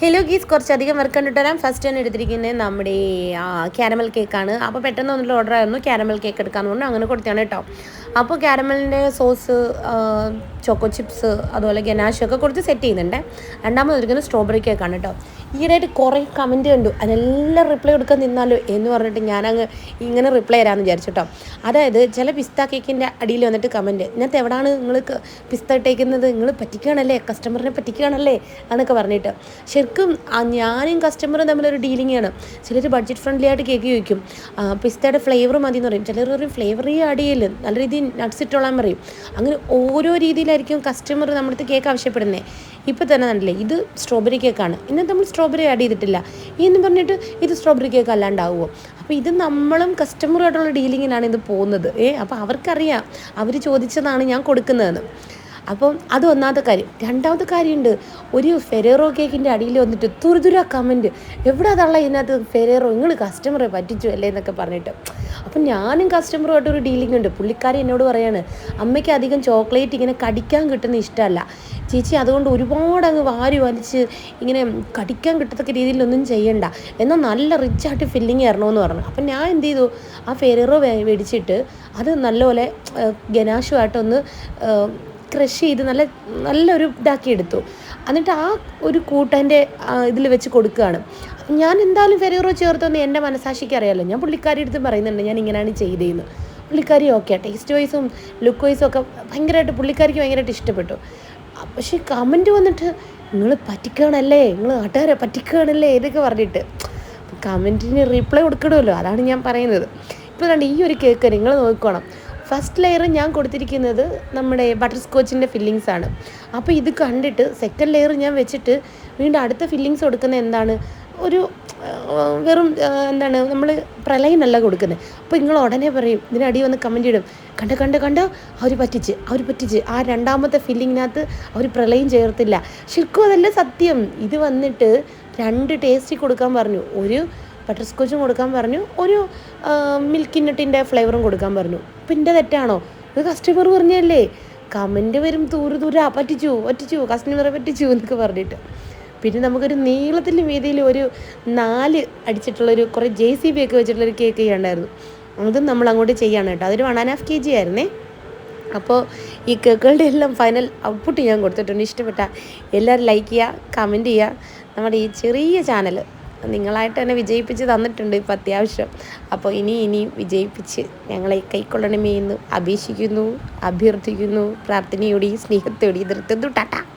Hello ഗീസ് കുറച്ചധികം work കണ്ടിട്ട് വരാം. ഫസ്റ്റ് തന്നെ എടുത്തിരിക്കുന്നത് നമ്മുടെ ക്യാരമൽ കേക്കാണ് അപ്പോൾ പെട്ടെന്ന് വന്നിട്ട് ഓർഡർ ആയിരുന്നു. ക്യാരമൽ കേക്ക് എടുക്കാമെന്ന് പറഞ്ഞു. അങ്ങനെ കൊടുത്താണ് കേട്ടോ. അപ്പോൾ ക്യാരമലിന്റെ സോസ് ചോക്കോ ചിപ്സ് അതുപോലെ ഗനാഷ് ഒക്കെ കൊടുത്ത് സെറ്റ് ചെയ്യുന്നുണ്ട്. രണ്ടാമത് എടുക്കുന്നത് സ്ട്രോബെറി കേക്കാണ് കേട്ടോ. ഈയിടെയായിട്ട് കുറേ കമന്റ് കണ്ടു. അതിനെല്ലാം റിപ്ലൈ കൊടുക്കാൻ നിന്നാലോ എന്ന് പറഞ്ഞിട്ട് ഞാനങ്ങ് ഇങ്ങനെ റിപ്ലൈ തരാമെന്ന് വിചാരിച്ചു കേട്ടോ അതായത് ചില പിസ്ത കേക്കിന്റെ അടിയിൽ വന്നിട്ട് കമന്റ് ഇതിനകത്ത് എവിടെയാണ് നിങ്ങൾ പിസ്ത ഇട്ടേക്കുന്നത്? നിങ്ങൾ പറ്റിക്കുകയാണല്ലേ? കസ്റ്റമറിനെ പറ്റിക്കുകയാണല്ലേ? എന്നൊക്കെ പറഞ്ഞിട്ട്. ശരിക്കും ഞാനും കസ്റ്റമറും തമ്മിലൊരു ഡീലിംഗ് ആണ്. ചിലർ ബഡ്ജറ്റ് ഫ്രണ്ട്ലി ആയിട്ട് കേക്ക് ചോദിക്കും. പിസ്തയുടെ ഫ്ലേവർ മതി എന്ന് പറയും. ചിലർ പറയും ഈ അടിയിൽ നല്ല രീതിയിൽ നട്ട്സ് ഇട്ടോളാൻ പറയും. അങ്ങനെ ഓരോ രീതിയിലായിരിക്കും കസ്റ്റമർ നമ്മുടെ അടുത്ത് കേക്ക് ആവശ്യപ്പെടുന്നത് ഇപ്പോൾ തന്നെ കണ്ടില്ലേ ഇത് സ്ട്രോബെറി കേക്കാണ് ഇന്നത്തെ നമ്മൾ സ്ട്രോബെറി ആഡ് ചെയ്തിട്ടില്ല. എന്ന് പറഞ്ഞിട്ട് ഇത് സ്ട്രോബെറി കേക്ക് അല്ലാണ്ടാവുമോ അപ്പോൾ ഇത് നമ്മളും കസ്റ്റമറുമായിട്ടുള്ള ഡീലിങ്ങിനാണ് ഇത് പോകുന്നത്. ഏ അപ്പോൾ അവർക്കറിയാം. അവർ ചോദിച്ചതാണ് ഞാൻ കൊടുക്കുന്നതെന്ന്. അപ്പം അത് ഒന്നാമത്തെ കാര്യം. രണ്ടാമത്തെ കാര്യമുണ്ട് ഒരു ഫെരേറോ കേക്കിന്റെ അടിയിൽ വന്നിട്ട് തുരുതുര കമന്റ് എവിടെ അതള്ള ഇതിനകത്ത് ഫെരേറോ നിങ്ങൾ കസ്റ്റമറെ പറ്റിച്ചു അല്ലേ എന്നൊക്കെ പറഞ്ഞിട്ട്. അപ്പം ഞാനും കസ്റ്റമറുമായിട്ട് ഒരു ഡീലിംഗ് ഉണ്ട്. പുള്ളിക്കാരി എന്നോട് പറയാണ് അമ്മയ്ക്ക് അധികം ചോക്ലേറ്റ് ഇങ്ങനെ കടിക്കാൻ കിട്ടുന്ന ഇഷ്ടമല്ല ചേച്ചി അതുകൊണ്ട് ഒരുപാട് അങ്ങ് വാരി വലിച്ച് ഇങ്ങനെ കടിക്കാൻ കിട്ടത്തക്ക രീതിയിലൊന്നും ചെയ്യണ്ട. എന്നാൽ നല്ല റിച്ചായിട്ട് ഫില്ലിങ് തരണമെന്ന് പറഞ്ഞു. അപ്പം ഞാൻ എന്ത് ചെയ്തു? ആ ഫെരേറോ മേടിച്ചിട്ട് അത് നല്ലപോലെ ഗനാഷുമായിട്ടൊന്ന് ക്രഷ് ചെയ്ത് നല്ല നല്ലൊരു ഇതാക്കി എടുത്തു. എന്നിട്ട് ആ ഒരു കൂട്ടന്റെ ഇതിൽ വെച്ച് കൊടുക്കുകയാണ്. ഞാൻ എന്തായാലും ഫെറീറോ ചേർത്തൊന്ന് എന്റെ മനസാക്ഷിക്ക് അറിയാമല്ലോ ഞാൻ പുള്ളിക്കാരി അടുത്ത് പറയുന്നുണ്ട് ഞാൻ ഇങ്ങനെയാണ് ചെയ്തതെന്ന് പുള്ളിക്കാരി ഓക്കെ ടേസ്റ്റ് വൈസും ലുക്ക് വൈസും ഒക്കെ ഭയങ്കരമായിട്ട് പുള്ളിക്കാരിക്ക് ഭയങ്കരമായിട്ട് ഇഷ്ടപ്പെട്ടു. പക്ഷേ കമന്റ് വന്നിട്ട് നിങ്ങൾ പറ്റിക്കുകയാണല്ലേ? നിങ്ങൾ നാട്ടുകാരെ പറ്റിക്കുകയാണല്ലേ? ഇതൊക്കെ പറഞ്ഞിട്ട്. കമന്റിന് റിപ്ലൈ കൊടുക്കണമല്ലോ അതാണ് ഞാൻ പറയുന്നത്. ഇപ്പോൾ കണ്ട് ഈ ഒരു കേക്ക് നിങ്ങൾ നോക്കണം ഫസ്റ്റ് ലെയർ ഞാൻ കൊടുത്തിരിക്കുന്നത് നമ്മുടെ ബട്ടർ സ്കോച്ചിന്റെ ഫില്ലിങ്സ് ആണ്. അപ്പോൾ ഇത് കണ്ടിട്ട് സെക്കൻഡ് ലെയർ ഞാൻ വെച്ചിട്ട് വീണ്ടും അടുത്ത ഫില്ലിങ്സ് കൊടുക്കുന്നത് എന്താണ്? ഒരു വെറും എന്താണ് നമ്മൾ പ്രളയനല്ല കൊടുക്കുന്നത്. അപ്പോൾ നിങ്ങൾ ഉടനെ പറയും ഇതിനടി വന്ന് കമന്റ് ഇടും. കണ്ട കണ്ട കണ്ട? അവർ പറ്റിച്ച് അവർ പറ്റിച്ച്. ആ രണ്ടാമത്തെ ഫില്ലിങ്ങിനകത്ത് അവർ പ്രളയം ചേർത്തില്ല. ശരിക്കും അതല്ല സത്യം. ഇത് വന്നിട്ട് രണ്ട് ടേസ്റ്റ് കൊടുക്കാൻ പറഞ്ഞു. ഒരു ബട്ടർ സ്കോച്ചും കൊടുക്കാൻ പറഞ്ഞു. ഒരു മിൽക്കിനട്ടിന്റെ ഫ്ലേവറും കൊടുക്കാൻ പറഞ്ഞു. അപ്പം എന്റെ തെറ്റാണോ? ഇത് കസ്റ്റമർ പറഞ്ഞല്ലേ? കമന്റ് വരും ദൂരെ ദൂരെ പറ്റിച്ചു പറ്റിച്ചു കസ്റ്റമറെ പറ്റിച്ചു എന്നൊക്കെ പറഞ്ഞിട്ട്. പിന്നെ നമുക്കൊരു നീളത്തിന്റെ വീതിയിൽ ഒരു നാല് അടിച്ചിട്ടുള്ളൊരു കുറേ ജെ സി ബി ഒക്കെ വെച്ചിട്ടുള്ളൊരു കേക്ക് ചെയ്യണ്ടായിരുന്നു അതും നമ്മൾ അങ്ങോട്ട് ചെയ്യാണ് കേട്ടോ. അതൊരു one and half K G ആയിരുന്നേ. അപ്പോൾ ഈ കേക്കുകളുടെ എല്ലാം ഫൈനൽ ഔട്ട്പുട്ട് ഞാൻ കൊടുത്തിട്ടുണ്ട്. ഇഷ്ടപ്പെട്ട എല്ലാവരും ലൈക്ക് ചെയ്യുക കമന്റ് ചെയ്യുക. നമ്മുടെ ഈ ചെറിയ ചാനൽ നിങ്ങളായിട്ട് തന്നെ വിജയിപ്പിച്ച് തന്നിട്ടുണ്ട് ഇപ്പം അത്യാവശ്യം. അപ്പോൾ ഇനി ഇനി വിജയിപ്പിച്ച് ഞങ്ങളെ കൈക്കൊള്ളണമേ എന്ന് അപേക്ഷിക്കുന്നു അഭ്യർത്ഥിക്കുന്നു പ്രാർത്ഥനയോടെ സ്നേഹത്തോടെ എതിർത്തുന്നു ടാറ്റ.